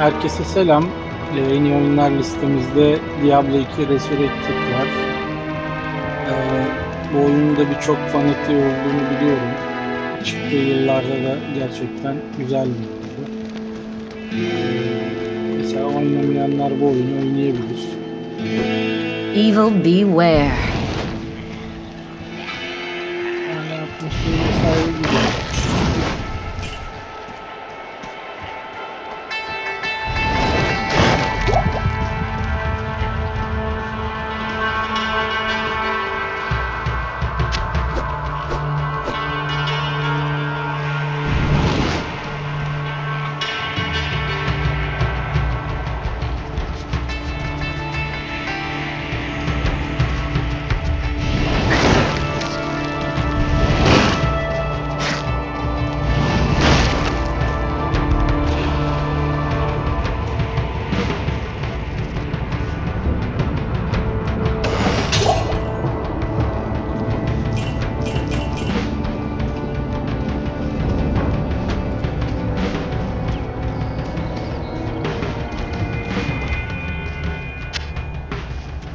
Herkese selam. Ee, en iyi oyunlar listemizde Diablo 2 Resurrected var. Ee, bu oyunun da birçok fanatiği olduğunu biliyorum. Çıktığı yıllarda da gerçekten güzel bir oyundu. Ee, mesela oynamayanlar bu oyunu oynayabilir. Evil beware. Yani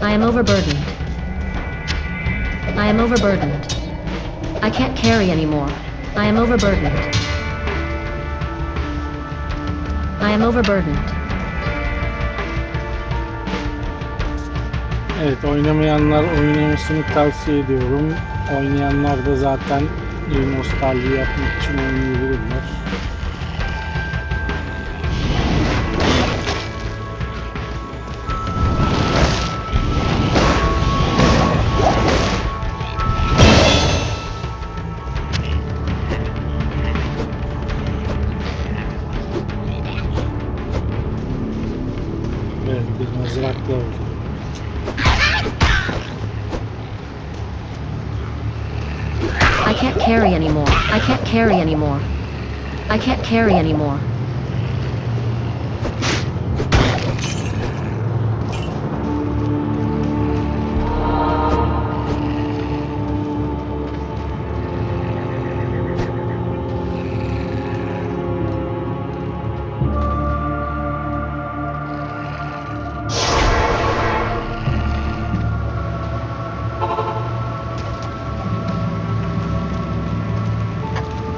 I am overburdened. I am overburdened. I can't carry anymore. I am overburdened. I am overburdened. Evet oynamayanlar oynamasını tavsiye ediyorum. Oynayanlar da zaten nostalji yapmak için oynayabilirler. I can't carry anymore. I can't carry anymore. I can't carry anymore.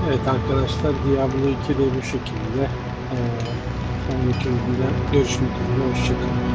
Evet arkadaşlar Diablo 2 de bu şekilde. Ee, sonraki videoda görüşmek üzere. Hoşçakalın.